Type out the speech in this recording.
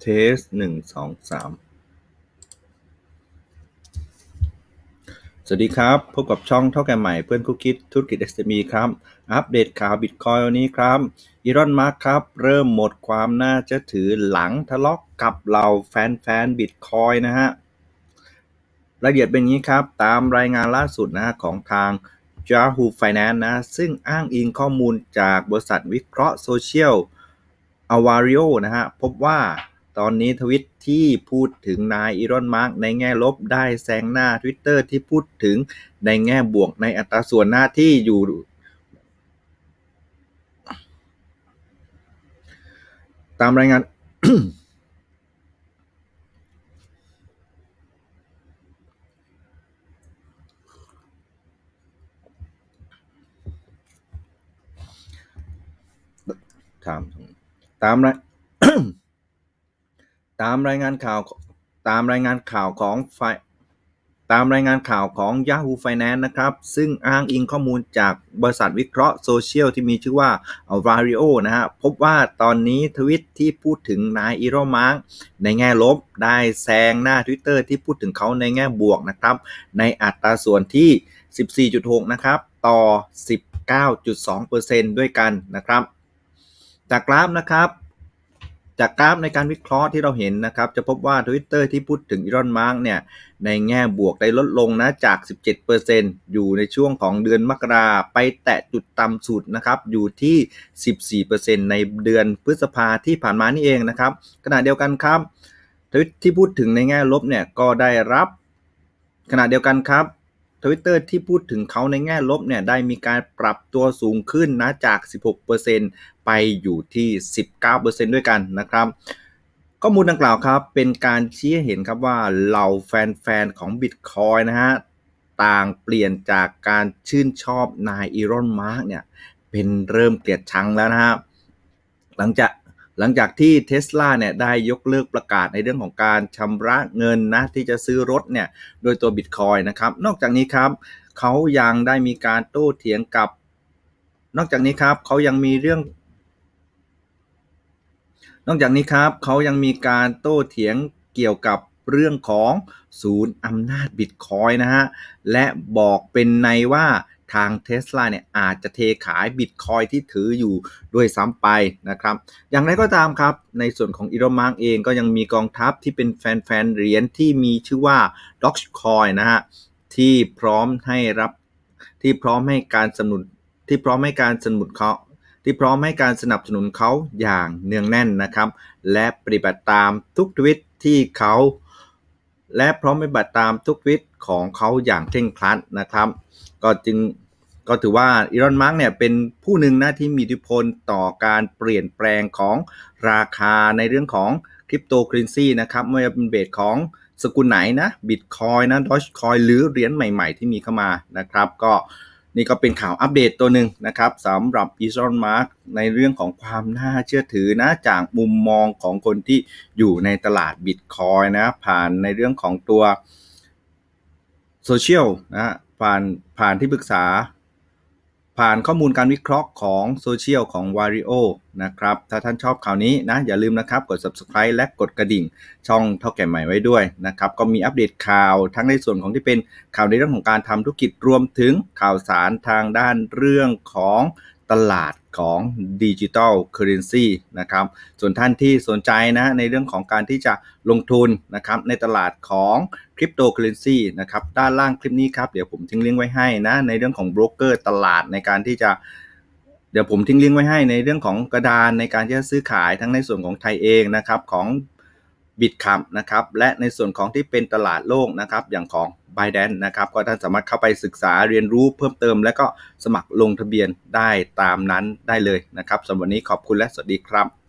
เทสหนึ่งสองสามสวัสดีครับ พบกับช่องเท่าแก่ใหม่เพื่อนคู่คิดธุรกิจ SME ครับ อัปเดตข่าวบิตคอยวันนี้ครับอีรอนมาร์คครับเริ่มหมดความน่าจะถือหลังทะเลาะกกับเราแฟนๆบิตคอยนะฮะรายละเอียดเป็นงนี้ครับ ตามรายงานล่าสุดนะฮะของทาง Yahoo Finance นะ ซึ่งอ้างอิงข้อมูลจากบริษัทวิเคราะห์โซเชียล a v a r i o นะฮะ พบว่า ตอนนี้ทวิตที่พูดถึงนายอีรอนมาร์กในแง่ลบได้แซงหน้า Twitter ที่พูดถึงในแง่บวกในอัตราส่วนหน้าที่อยู่ตามรายงานตามตามราย ตามรายงานข่าวตามรายงานข่าวของไฟตามรายงานข่าวของ Yahoo Finance นะครับ ซึ่งอ้างอิงข้อมูลจากบริษัทวิเคราะห์โซเชียลที่มีชื่อว่า v a r i o นะฮะ พบว่าตอนนี้ทวิตที่พูดถึงนายอีโรมาร์กในแง่ลบ ได้แซงหน้า Twitter ที่พูดถึงเขาในแง่บวกนะครับ ในอัตราส่วนที่ 14.6 นะครับ ต่อ 19.2%ด้วยกันนะครับ จากกราฟนะครับ จากกราฟในการวิเคราะห์ที่เราเห็นนะครับ จะพบว่า Twitter ที่พูดถึงอีรอนมาร์กเนี่ย ในแง่บวกได้ลดลงนะจาก 17%อยู่ในช่วงของเดือนมกราไปแตะจุดต่ำสุดนะครับ อยู่ที่ 14%ในเดือนพฤษภาที่ผ่านมานี่เองนะครับ ขณะเดียวกันครับทวิตที่พูดถึงในแง่ลบเนี่ยก็ได้รับขณะเดียวกันครับ ทวิตเตอร์ที่พูดถึงเขาในแง่ลบเนี่ยได้มีการปรับตัวสูงขึ้นนะจาก 16%ไปอยู่ที่ 19%ด้วยกันนะครับ ข้อมูลดังกล่าวครับ เป็นการชี้ให้เห็นครับว่าเหล่าแฟนๆ ของ Bitcoin นะฮะ ต่างเปลี่ยนจากการชื่นชอบนายอีรอนมาร์กเนี่ย เป็นเริ่มเกลียดชังแล้วนะฮะหลังจาก หลังจากที่เท s l a เนี่ยได้ยกเลิกประกาศในเรื่องของการชำระเงินนะที่จะซื้อรถเนี่ยโดยตัว Bitcoin นะครับ นอกจากนี้ครับเขายังได้มีการโต้เถียงกับ นอกจากนี้ครับเขายังมีเรื่อง นอกจากนี้ครับเขายังมีการโต้เถียงเกี่ยวกับเรื่องของศูนย์อำนาจบิตคอยนะฮะและบอกเป็นในว่า ทางเท s l a เนี่ยอาจจะเทขายบิตคอยที่ถืออยู่ด้วยซ้ำไปนะครับ อย่างไรก็ตามครับ ในส่วนของอีโรมาร์กเองก็ยังมีกองทัพที่เป็นแฟนๆเหรียญที่มีชื่อว่า Dogecoin นะฮะที่พร้อมให้รับที่พร้อมให้การสนับสนุนที่พร้อมให้การสนับสนุนเขาที่พร้อมให้การสนับสนุนเขาอย่างเนืองแน่นนะครับ และปฏิบัติตามทุกทวิตที่เขา และพร้อมปฏิบัติตามทุกวิตของเขาอย่างเคร่งครัดนะครับ ก็จึงก็ถือว่าอีรอนมาร์กเนี่ยเป็นผู้หนึ่งนะที่มีอิทธิพลต่อการเปลี่ยนแปลงของราคาในเรื่องของคริปโตเคอเรนซีนะครับไม่ว่าเป็นเบสของสกุลไหนนะบิตคอยนะดอชคอยหรือเหรียญใหม่ๆ ที่มีเข้ามานะครับ ก็ นี่ก็เป็นข่าวอัปเดตตัวหนึ่งนะครับสำหรับอีซอนมาร์กในเรื่องของความน่าเชื่อถือนะจากมุมมองของคนที่อยู่ในตลาดบิตคอยนะผ่านในเรื่องของตัวโซเชียลนะผ่านผ่านที่ปรึกษา ผ่านข้อมูลการวิเคราะห์ของโซเชียลของ w a r i o นะครับ ถ้าท่านชอบข่าวนี้นะ อย่าลืมนะครับกด subscribe และกดกระดิ่ง ช่องเท่าแก่ใหม่ไว้ด้วยนะครับ ก็มีอัปเดตข่าวทั้งในส่วนของที่เป็นข่าวในเรื่องของการทำธุรกิจรวมถึงข่าวสารทางด้านเรื่องของตลาด ของดิจิ t a ลเคอร์เรนซีนะครับ ส่วนท่านที่สนใจนะในเรื่องของการที่จะลงทุนนะครับในตลาดของคริปโตเคอเรนซีนะครับด้านล่างคลิปนี้ครับ เดี๋ยวผมทิ้งลิงก์ไว้ให้นะในเรื่องของโบรกเกอร์ตลาดในการที่จะเดี๋ยวผมทิ้งลิงก์ไว้ให้ในเรื่องของกระดานในการที่จะซื้อขายทั้งในส่วนของไทยเองนะครับของ บิตคัมนะครับและในส่วนของที่เป็นตลาดโลกนะครับอย่างของ b i d a n c e นะครับก็ท่านสามารถเข้าไปศึกษาเรียนรู้เพิ่มเติม และก็สมัครลงทะเบียนได้ตามนั้นได้เลยนะครับสำหรับวันนี้ขอบคุณและสวัสดีครับ